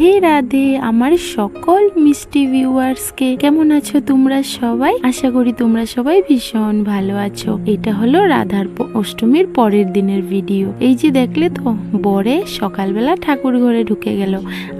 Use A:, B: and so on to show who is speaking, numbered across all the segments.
A: রাধে রাধে, আমার সকল মিষ্টি ভিউয়ার্সকে কেমন আছো তোমরা সবাই? আশা করি তোমরা সবাই ভীষণ ভালো আছো। এটা হলো রাধার অষ্টমীর পরের দিনের ভিডিও এই যে দেখলে তো, বরে সকালবেলা ঠাকুর ঘরে ঢুকে গেল।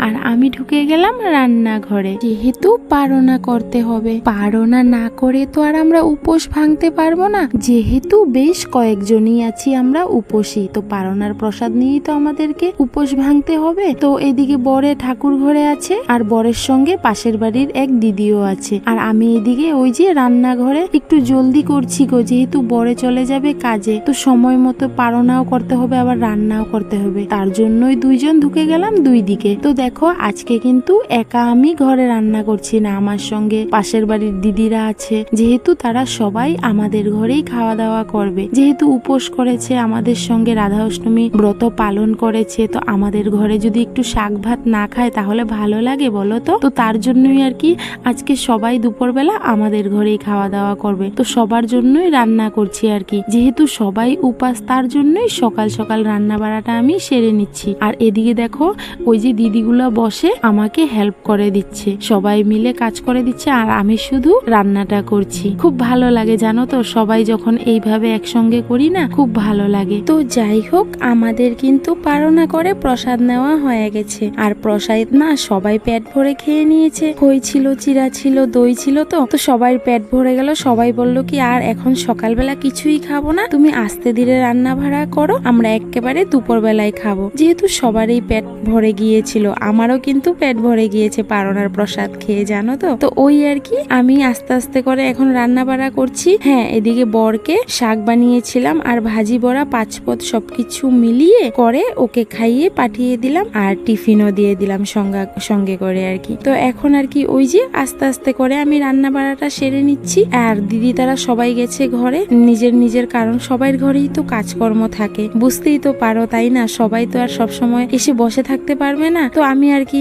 A: আর আমি ঢুকে গেলাম রান্নাঘরে। যেহেতু পারনা করতে হবে, পারনা না করে তো আর আমরা উপোস ভাঙতে পারব না। যেহেতু বেশ কয়েকজনই আছি আমরা উপোসী, তো পারনার প্রসাদ নিয়েই তো আমাদেরকে উপোস ভাঙতে হবে। তো এদিকে বরে ঠাকুর ঘরে আছে আর বরের সঙ্গে পাশের বাড়ির এক দিদিও আছে। আর আমি এদিকে ওই যে রান্নাঘরে একটু জলদি করছি গো, যেহেতু বরে চলে যাবে কাজে, তো সময় মতো পারনাও করতে হবে, আবার রান্নাও করতে হবে। তার জন্যই দুইজন ঢুকে গেলাম দুই দিকে। তো দেখো, আজকে কিন্তু একা আমি ঘরে রান্না করছি না, আমার সঙ্গে পাশের বাড়ির দিদিরা আছে। যেহেতু তারা সবাই আমাদের ঘরেই খাওয়া দাওয়া করবে। যেহেতু উপোস করেছে, আমাদের সঙ্গে রাধা অষ্টমী ব্রত পালন করেছে, তো আমাদের ঘরে যদি একটু শাক ভাত না খায় তাহলে ভালো লাগে বলো তো? তো তার জন্যই আর কি আজকে সবাই দুপুরবেলা আমাদের ঘরেই খাওয়া দাওয়া করবে। তো সবার জন্যই রান্না করছি আর কি। যেহেতু সবাই উপাস, তার জন্যই সকাল সকাল রান্না বাড়াটা আমি সেরে নিচ্ছি। আর এদিকে দেখো, ওই যে দিদিগুলো বসে আমাকে হেল্প করে দিচ্ছে। সবাই মিলে কাজ করে দিচ্ছে আর আমি শুধু রান্নাটা করছি। খুব ভালো লাগে জানো তো? সবাই যখন এইভাবে একসঙ্গে করি না, খুব ভালো লাগে। তো যাই হোক, আমাদের কিন্তু পারনা করে প্রসাদ নেওয়া হয়ে গেছে। আর প্রসাদ না, সবাই পেট ভরে খেয়ে নিয়েছে। খই ছিল, চিরা ছিল, দই ছিল তো? তো সবাই পেট ভরে গেল। সবাই বলল কি, আর এখন সকালবেলা কিছুই খাব না। তুমি আস্তে ধীরে রান্না ভাড়া করো, আমরা একেবারে দুপুর বেলায় খাব। যেহেতু সবারই পেট ভরে গিয়েছিল, আমারও কিন্তু পেট ভরে গিয়েছে পারনার প্রসাদ খেয়ে, জানো তো? তো ওই আর কি, আমি আস্তে আস্তে করে এখন রান্না বাড়া করছি। হ্যাঁ এদিকে বরকে শাক বানিয়েছিলাম আর ভাজি বড়া, পাঁচপদ সবকিছু মিলিয়ে করে ওকে খাইয়ে পাঠিয়ে দিলাম আর টিফিনও দিয়ে দিলাম। সঙ্গে সঙ্গে করে আর কি। তো এখন আর কি ওই যে আস্তে আস্তে করে আমি রান্না বাড়াটা সেরে নিচ্ছি। আর দিদি তারা সবাই গেছে ঘরে। নিজের নিজের কারণ সবার ঘরেই তো কাজকর্ম থাকে। বুঝতেই তো পারো, তাই না? সবাই তো আর সব সময় এসে বসে থাকতে পারবে না। তো আমি আর কি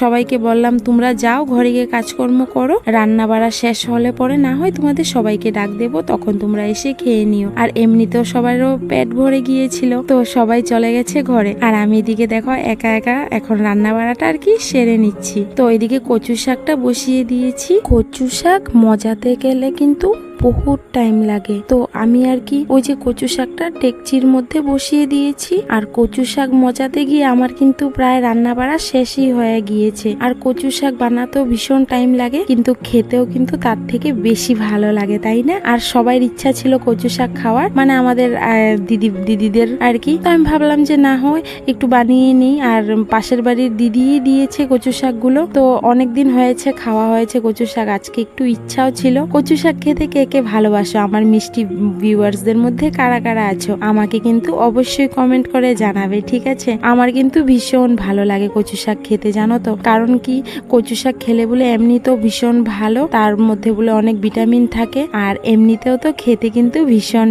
A: সবাইকে বললাম, তোমরা যাও, ঘরে গিয়ে কাজকর্ম করো। রান্না বাড়া শেষ হলে পরে না হয় তোমাদের সবাইকে ডাক দেবো, তখন তোমরা এসে খেয়ে নিও। আর এমনিতেও সবারও পেট ভরে গিয়েছিল। তো সবাই চলে গেছে ঘরে। আর আমি এদিকে দেখো, একা একা এখন রান্না বাড়াটা আর কি সেরে নিচ্ছি। তো এদিকে কচু শাকটা বসিয়ে দিয়েছি। কচু শাক মজাতে গেলে কিন্তু বহুত টাইম লাগে। তো আমি আর কি ওই যে কচু শাকটা ডেকচির মধ্যে বসিয়ে দিয়েছি। আর কচু শাক মজাতে গিয়ে আমার কিন্তু প্রায় রান্না বাড়া শেষই হয়ে গিয়েছে। আর কচু শাক বানাতেও ভীষণ টাইম লাগে, কিন্তু খেতেও কিন্তু তার থেকে বেশি ভালো লাগে, তাই না? আর সবার ইচ্ছা ছিল কচু শাক খাওয়ার মানে আমাদের দিদি, দিদিদের আর কি। তো আমি ভাবলাম যে না হয়, একটু বানিয়ে নিই। আর পাশের বাড়ির দিদিই দিয়েছে কচু শাকগুলো। তো অনেক দিন হয়েছে, খাওয়া হয়েছে কচু শাক। আজকে একটু ইচ্ছাও ছিল। কচু শাক খেতে কে কে ভালোবাসো, আমার মিষ্টি ভিউয়ার্সদের মধ্যে কারা কারা আছো, আমাকে কিন্তু অবশ্যই কমেন্ট করে জানাবে, ঠিক আছে? আমার কিন্তু ভীষণ ভালো লাগে কচু শাক খেতে, জানো তো? কারণ কি, কচু শাক খেলে বলে এমনি তো ভীষণ ভালো, তার মধ্যে বলে অনেক ভিটামিন থাকে, আর এমনিতেও তো খেতে কিন্তু ভীষণ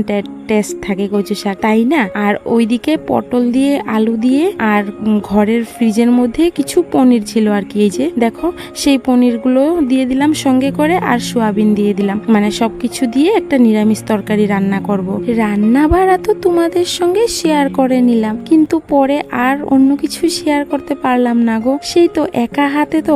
A: টেস্ট থাকে কচু শাক, তাই না? আর ওইদিকে পটল দিয়ে, আলু দিয়ে আর ঘরের ফ্রিজের মধ্যে কিছু পনির ছিল আর কি, এই যে দেখো, সেই পনিরগুলো দিয়ে দিলাম সঙ্গে করে আর সোয়াবিন দিয়ে দিলাম। মানে সবকিছু দিয়ে একটা নিরামিষ তরকারি রান্না করব। রান্না বাড়া তো তোমাদের সঙ্গে শেয়ার করে নিলাম, কিন্তু পরে আর অন্য কিছু শেয়ার করতে পারলাম না গো। সেই তো একা হাতে তো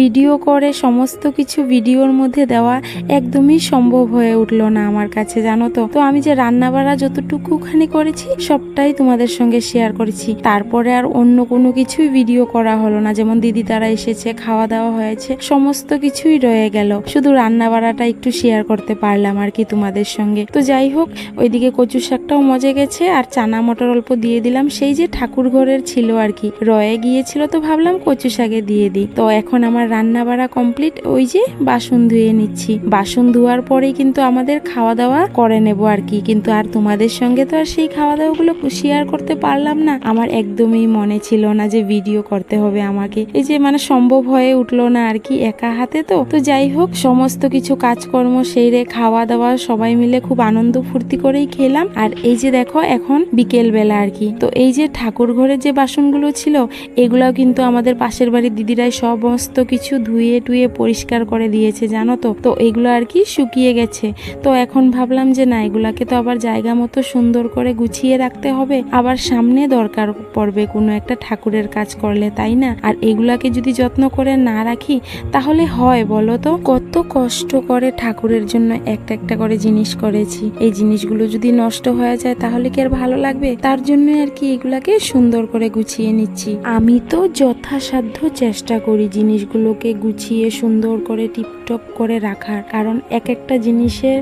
A: ভিডিও করে, সমস্ত কিছু ভিডিওর মধ্যে দেওয়া একদমই সম্ভব হয়ে উঠল না আমার কাছে, জানো তো? তো আমি যে রান্না বাড়া যতটুকুখানি করেছি, সবটাই তোমাদের সঙ্গে শেয়ার করেছি। তারপরে আর অন্য কোনো কিছুই ভিডিও করা হলো না। যেমন দিদি তারা এসেছে, খাওয়া দাওয়া হয়েছে, সমস্ত কিছুই রয়ে গেল। শুধু রান্না বাড়াটা একটু শেয়ার করতে পারলাম আর কি তোমাদের সঙ্গে। তো যাই হোক, ওইদিকে কচু শাকটাও মজে গেছে আর চানা মটর অল্প দিয়ে দিলাম। সেই যে ঠাকুর ঘরের ছিল আর কি, রয়ে গিয়েছিল তো ভাবলাম কচু শাকে দিয়ে দিই। তো এখন আমার রান্না বাড়া কমপ্লিট ওই যে বাসন ধুয়ে নিচ্ছি। বাসন ধোয়ার পরেই কিন্তু আমাদের খাওয়া দাওয়া করে নেব আর কি। কিন্তু আর তোমাদের সঙ্গে তো আর সেই খাওয়া দাওয়াগুলো শেয়ার করতে পারলাম না। আমার একদমই মনে ছিল না যে ভিডিও করতে হবে আমাকে। এই যে মানে সম্ভব হয়ে উঠল না আর কি একা হাতে তো। তো যাই হোক, সমস্ত কিছু কাজকর্ম সেরে খাওয়া দাওয়া সবাই মিলে খুব আনন্দ ফুর্তি করেই খেলাম। আর এই যে দেখো, এখন বিকেল বেলা আর কি। তো এই যে ঠাকুর ঘরের যে বাসনগুলো ছিল, এগুলাও কিন্তু আমাদের পাশের বাড়ির দিদিরাই সমস্ত কিছু ধুয়ে টুয়ে পরিষ্কার করে দিয়েছে, জানো তো? তো এগুলো আর কি শুকিয়ে গেছে। তো এখন ভাবলাম যে না, এগুলাকে তো আবার জায়গা মতো সুন্দর করে গুছিয়ে রাখতে হবে। আবার সামনে দরকার পড়বে কোনো একটা ঠাকুরের কাজ করলে, তাই না? আর এগুলাকে যদি যত্ন করে না রাখি, তাহলে হয় বলো তো? কত কষ্ট করে ঠাকুরের জন্য একটা একটা করে জিনিস করেছি। এই জিনিসগুলো যদি নষ্ট হয়ে যায়, তাহলে কি আর ভালো লাগবে? তার জন্য আর কি এগুলাকে সুন্দর করে গুছিয়ে নিচ্ছি। আমি তো যথাসাধ্য চেষ্টা করি জিনিসগুলোকে গুছিয়ে সুন্দর করে টিপটপ করে রাখার। কারণ এক একটা জিনিসের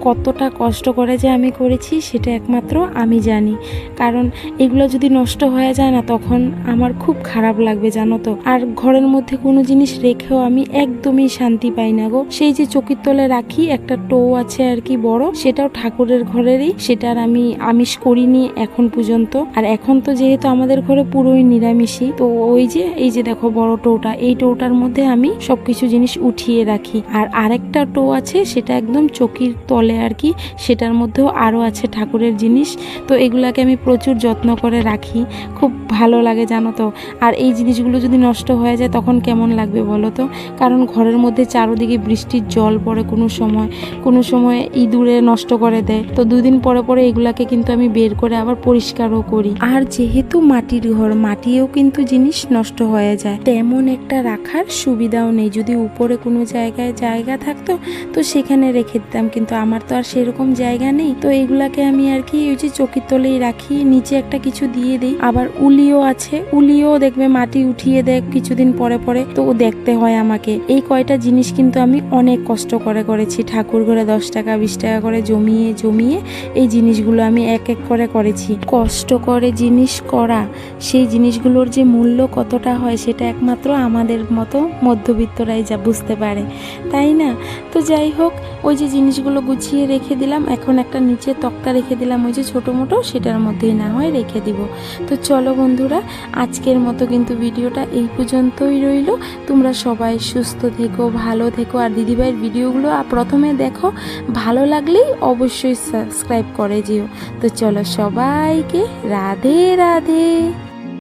A: কতটা কষ্ট করে যে আমি করেছি সেটা একমাত্র আমি জানি। কারণ এগুলো যদি নষ্ট হয়ে যায় না, তখন আমার খুব খারাপ লাগবে, জানো তো। আর ঘরের মধ্যে কোনো জিনিস রেখেও আমি একদমই শান্তি পাই না গো। সেই যে চকির তলে রাখি, একটা টো আছে আর কি বড়, সেটাও ঠাকুরের ঘরেরই। সেটার আমি আমিষ করিনি এখন পর্যন্ত। আর এখন তো যেহেতু আমাদের ঘরে পুরোই নিরামিষই, তো ওই যে, এই যে দেখো বড় টোটা, এই টোটার মধ্যে আমি সবকিছু জিনিস উঠিয়ে রাখি। আর আরেকটা টো আছে, সেটা একদম চকির তলে আর কি, সেটার মধ্যেও আরও আছে ঠাকুরের জিনিস। তো এগুলাকে আমি প্রচুর যত্ন করে রাখি। খুব ভালো লাগে জানো তো। আর এই জিনিসগুলো যদি নষ্ট হয়ে যায় তখন কেমন লাগবে বলো তো? কারণ ঘরের মধ্যে চারোদিকে বৃষ্টির জল পড়ে কোনো সময় কোনো সময় ইঁদুরে নষ্ট করে দেয়। তো দুদিন পরে পরে এগুলাকে কিন্তু আমি বের করে আবার পরিষ্কারও করি। আর যেহেতু মাটির ঘর মাটিও কিন্তু জিনিস নষ্ট হয়ে যায়। তেমন একটা রাখার সুবিধাও নেই। যদি উপরে কোনো জায়গায় জায়গা থাকতো, তো সেখানে রেখে দিতাম। কিন্তু আমার তো আর সেরকম জায়গা নেই। তো এগুলাকে আমি আর কি ওই যে চকির তলেই রাখি, নিচে একটা কিছু দিয়ে দিই। আবার উলিও আছে, উলিও দেখবে মাটি উঠিয়ে দেয় কিছুদিন পরে পরে, তো দেখতে হয় আমাকে। এই কয়টা জিনিস কিন্তু আমি অনেক কষ্ট করে করেছি, ঠাকুর ঘরে দশ টাকা, বিশ টাকা করে জমিয়ে জমিয়ে এই জিনিসগুলো আমি এক এক করে করেছি। কষ্ট করে জিনিস করা, সেই জিনিসগুলোর যে মূল্য কতটা হয় সেটা একমাত্র আমাদের মতো মধ্যবিত্তরাই যা বুঝতে পারে। তাই না? তো যাই হোক, ওই যে জিনিসগুলো গুছিয়ে রেখে দিলাম, এখন একটা নিচে তক্তা রেখে দিলাম, ওই যে ছোটো মোটো, সেটার মধ্যেই না হয় রেখে দিব। তো চলো বন্ধুরা, আজকের মতো কিন্তু ভিডিওটা এই পর্যন্তই রইল। তোমরা সবাই সুস্থ থেকো, ভালো থেকো, আর দিদিভাইয়ের ভিডিওগুলো প্রথমে দেখো, ভালো লাগলেই অবশ্যই সাবস্ক্রাইব করে যেও। তো চলো সবাইকে রাধে রাধে।